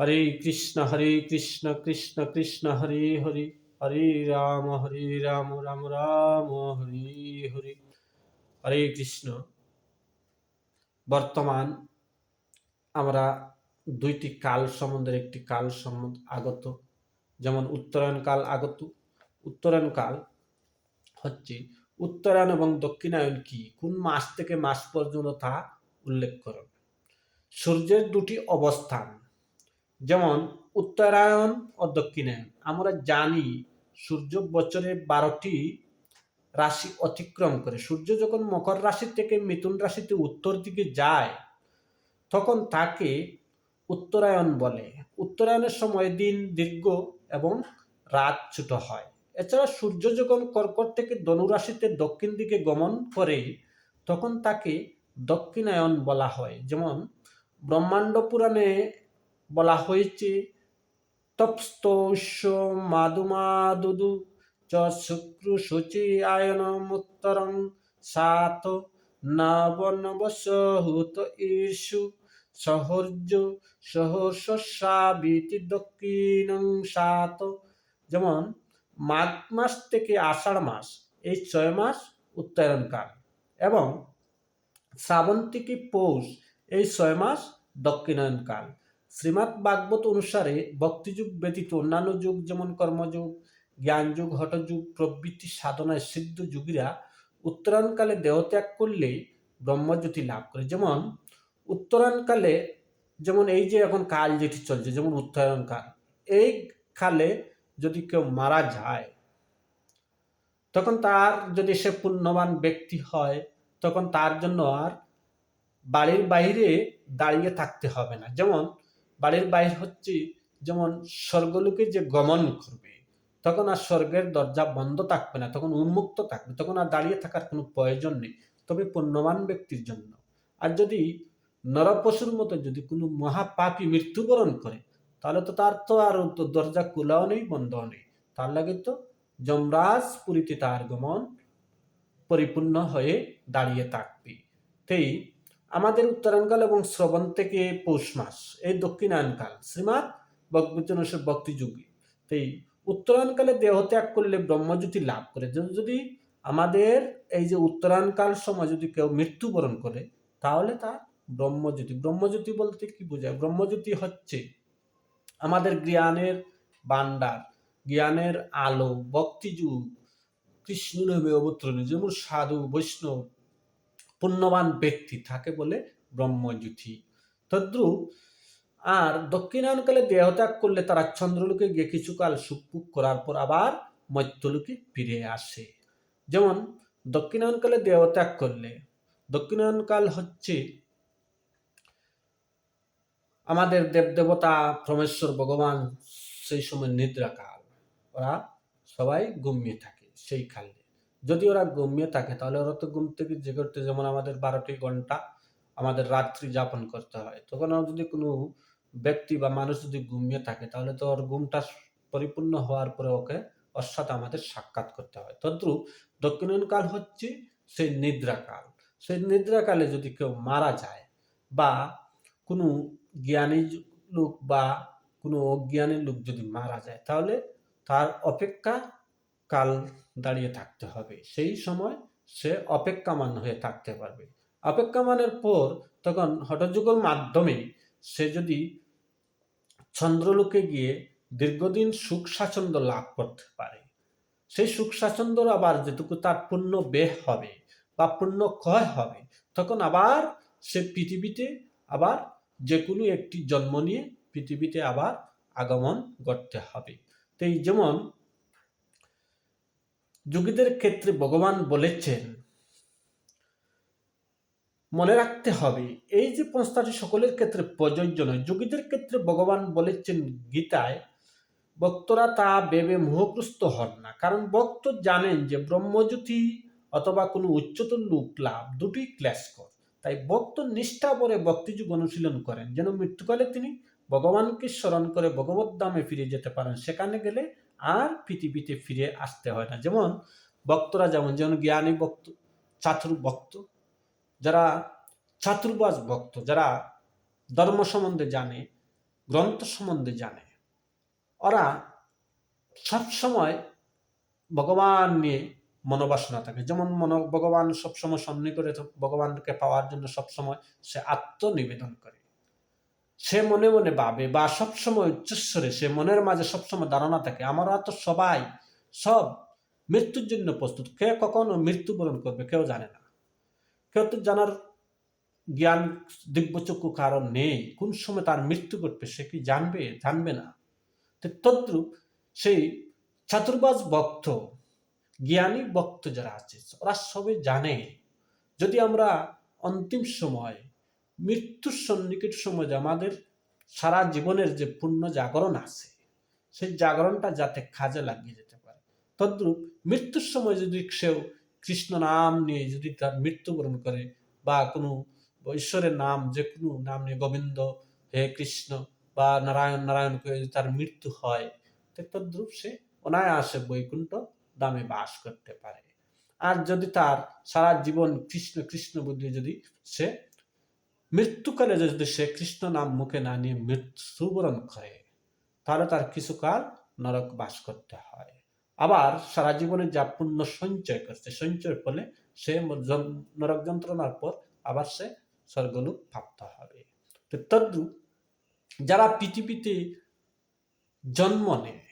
হরে কৃষ্ণ হরে কৃষ্ণ কৃষ্ণ কৃষ্ণ, হরে হরে হরে রাম হরে রাম রাম রাম, হরে হরে। হরে কৃষ্ণ। বর্তমান আমরা দুইটি কাল সম্বন্ধের একটি কাল সম্বন্ধ আগত, যেমন উত্তরায়ণ কাল আগত। উত্তরায়ণ কাল হচ্ছে উত্তরায়ণ এবং দক্ষিণায়ন কি? কোন মাস থেকে মাস পর্যন্ত তা উল্লেখ করুন সূর্যের দুটি অবস্থান যেমন উত্তরায়ণ ও দক্ষিণায়ন আমরা জানি সূর্য বছরে বারোটি রাশি অতিক্রম করে। সূর্য যখন মকর রাশি থেকে মিথুন রাশিতে উত্তর দিকে যায়, তখন তাকে উত্তরায়ণ বলে। উত্তরায়ণের সময় দিন দীর্ঘ এবং রাত ছোট হয়। এছাড়া সূর্য যখন কর্কট থেকে ধনুরাশিতে দক্ষিণ দিকে গমন করে, তখন তাকে দক্ষিণায়ন বলা হয়। যেমন ব্রহ্মাণ্ড পুরাণে বলা হয়েছে তপস্তৌষ্য মাদুমাদুদু চ শুক্র শুচি আয়নমুত্তরং সাত নবনবসহুত ঈর্ষু সহর্য সহর্ষাবিতি দক্ষিণং সাত। যেমন, মাঘ মাস থেকে আষাঢ় মাস, এই ছয় মাস উত্তরায়ণকাল। এবং শ্রাবণ থেকে পৌষ, এই ছয় মাস দক্ষিণায়নকাল শ্রীমৎ ভাগবত অনুসারে ভক্তিযুগ ব্যতীত অন্যান্য যুগ যেমন কর্মযুগ, জ্ঞানযুগ, হঠযুগ, প্রবৃত্তি সাধনায় সিদ্ধ যুগীরা উত্তরায়ণকালে দেহত্যাগ করলে ব্রহ্মজ্যোতি লাভ করে। যেমন উত্তরায়ণকালে, যেমন এই যে এখন কাল যেটি চলছে, যেমন উত্তরায়ণ কাল এই কালে যদি কেউ মারা যায়, তখন তার যদি সে পুণ্যবান ব্যক্তি হয়, তখন তার জন্য আর বাড়ির বাইরে দাঁড়িয়ে থাকতে হবে না। যেমন বাড়ির বাইরে হচ্ছে, যেমন স্বর্গলোকে যে গমন করবে, তখন আর স্বর্গের দরজা বন্ধ থাকবে না, তখন উন্মুক্ত থাকবে, তখন আর দাঁড়িয়ে থাকার কোনো প্রয়োজন নেই, তবে পুণ্যবান ব্যক্তির জন্য। আর যদি নরপশুর মতো যদি কোনো মহাপাপী মৃত্যুবরণ করে, তাহলে তো তার তো আর তো দরজা খোলাও নেই, বন্ধও নেই, তার লাগে তো যমরাজ পুরীতে তার গমন পরিপূর্ণ হয়ে দাঁড়িয়ে থাকবে। তেই আমাদের উত্তরায়ণকাল এবং শ্রবণ থেকে পৌষ মাস, এই দক্ষিণায়নকাল শ্রীমাদ ভক্তিজনসের ভক্তিযুগী তেই উত্তরায়ণকালে দেহ ত্যাগ করলে ব্রহ্মজ্যোতি লাভ করে। যদি আমাদের এই যে উত্তরায়ণকাল সময় যদি কেউ মৃত্যুবরণ করে, তাহলে তার ব্রহ্মজ্যোতি। ব্রহ্মজ্যোতি বলতে কি বোঝায়? ব্রহ্মজ্যোতি হচ্ছে আমাদের জ্ঞানের বান্ডার জ্ঞানের আলো, ভক্তিযুগ কৃষ্ণ নামে অবতরণে। যেমন সাধু, বৈষ্ণব পুণ্যবান ব্যক্তি থাকে বলে ব্রহ্মজ্যোতি। তদ্রুপ আর দক্ষিণায়নকালে দেহত্যাগ করলে তারা চন্দ্রলোকে গিয়ে কিছুকাল সুখপুক করার পর আবার মত্যলোকে ফিরে আসে। যেমন, দক্ষিণায়নকালে দেহত্যাগ করলে, দক্ষিণায়নকাল হচ্ছে আমাদের দেবদেবতা পরমেশ্বর ভগবান সেই সময় নিদ্রাকাল। ওরা সবাই ঘুমিয়ে থাকে সেই কালে। যদি ওরা ঘুমিয়ে থাকে, তাহলে ওরা তো ঘুম থেকে যে করতে যেমন আমাদের বারোটি ঘণ্টা আমাদের রাত্রি যাপন করতে হয়। তখন যদি কোনো ব্যক্তি বা মানুষ যদি ঘুমিয়ে থাকে, তাহলে তো ওর ঘুমটা পরিপূর্ণ হওয়ার পরে ওকে ওর সাথে আমাদের সাক্ষাৎ করতে হয়। তদ্রুপ দক্ষিণায়নকাল হচ্ছে সেই নিদ্রাকাল সেই নিদ্রাকালে যদি কেউ মারা যায় বা কোনো জ্ঞানী লোক বা কোনো অজ্ঞানী লোক যদি মারা যায়, তাহলে তার অপেক্ষা কাল দাঁড়িয়ে থাকতে হবে। সেই সময় সে অপেক্ষামান হয়ে থাকতে পারবে। অপেক্ষামানের পর তখন হঠযোগের মাধ্যমে সে যদি চন্দ্রলোকে গিয়ে দীর্ঘদিন সুখ স্বাচ্ছন্দ্য লাভ করতে পারে। সেই সুখ স্বাচ্ছন্দ্য আবার যেটুকু তার পূর্ণ বেহ হবে বা পূর্ণ ক্ষয় হবে, তখন আবার সে পৃথিবীতে আবার যে কোনো একটি জন্ম নিয়ে পৃথিবীতে আবার আগমন করতে হবে। তো এই যেমন যোগীদের ক্ষেত্রে ভগবান বলেছেন, মনে রাখতে হবে, এই যে প্রস্তাবটি সকলের ক্ষেত্রে প্রযোজ্য নয়, যোগীদের ক্ষেত্রে ভগবান বলেছেন গীতায়, ভক্তরা তা ভেবে মোহগ্রস্ত হন না। কারণ ভক্ত জানেন যে ব্রহ্মজ্যোতি অথবা কোনো উচ্চতর লোক লাভ, দুটি ক্লেশকর তাই ভক্ত নিষ্ঠা পরে ভক্তিযুগ অনুশীলন করেন। যেন মৃত্যুকালে তিনি ভগবানকে স্মরণ করে ভগবত ফিরে যেতে পারেন। সেখানে গেলে আর পৃথিবীতে ফিরে আসতে হয় না। যেমন ভক্তরা যেমন যেমন জ্ঞানী ভক্ত, চাতুর ভক্ত, যারা চাতুর্বাস ভক্ত, যারা ধর্ম সম্বন্ধে জানে, গ্রন্থ সম্বন্ধে জানে, ওরা সবসময় ভগবান নিয়ে মনোবাসনা থাকে। যেমন মন, ভগবান সবসময় সন্নিকটে ভগবানকে পাওয়ার জন্য সবসময় সে আত্মনিবেদন করে। সে মনে মনে ভাবে বা সবসময় উচ্চস্বরে, সে মনের মাঝে সবসময় ধারণা থাকে আমরা তো সবাই, সব মৃত্যুর জন্য প্রস্তুত। কে কখনো মৃত্যুবরণ করবে কেউ জানে না। কেউ তো জানার জ্ঞান দিব্যচক্ষু কারণ নেই। কোন সময় তার মৃত্যু ঘটবে সে কি জানবে? জানবে না। তদ্রূপ সেই চাতুর্বাজ ভক্ত, জ্ঞানী ভক্ত যারা আছে, ওরা সবে জানে। যদি আমরা অন্তিম সময় মৃত্যুর সন্নিকট সময় আমাদের সারা জীবনের যে পূর্ণ জাগরণ আছে, সেই জাগরণটা যাতে কাজে লাগিয়ে যেতে পারে। তদ্রূপ মৃত্যুর সময় যদি সেও কৃষ্ণ নাম নিয়ে যদি তার মৃত্যুবরণ করে বা কোনো ঈশ্বরের নাম, যে কোনো নাম নিয়ে গোবিন্দ, হে কৃষ্ণ বা নারায়ণ নারায়ণ করে যদি তার মৃত্যু হয় তদ্রূপ সে অনায়াসে বৈকুণ্ঠ দামে বাস করতে পারে। আর যদি তার সারা জীবন কৃষ্ণ কৃষ্ণ বুদ্ধি যদি সে মৃত্যুকালে যদি সে কৃষ্ণ নাম মুখে না নিয়ে মৃত্যুবরণ করে, তাহলে তার কিছুকাল নরক বাস করতে হয়। আবার সারা জীবনে যা পুণ্য সঞ্চয় করছে সঞ্চয়ের ফলে সে নরক যন্ত্রণার পর আবার সে স্বর্গলোক প্রাপ্ত হবে। তো তদ্রূপ যারা পৃথিবীতে জন্ম নেয়,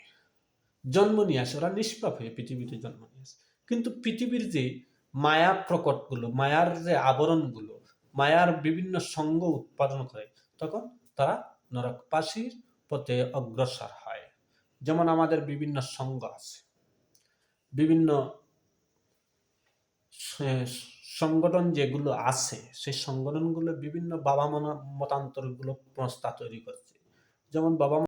জন্ম নিয়ে আসে, ওরা নিষ্পাপ হয়ে পৃথিবীতে জন্ম নিয়ে আসে। কিন্তু পৃথিবীর যে মায়া প্রকটগুলো, মায়ার যে আবরণগুলো মায়ার বিভিন্ন সঙ্গ উৎপাদন করে, তখন তারা নরকবাসীর পথে অগ্রসর হয়। যেমন আমাদের বিভিন্ন সঙ্গ আছে। বিভিন্ন সংগঠন যেগুলো আছে, সেই সংগঠনগুলো বিভিন্ন বাবা মতান্তরগুলো প্রস্তা তৈরি করছে। যেমন বাবা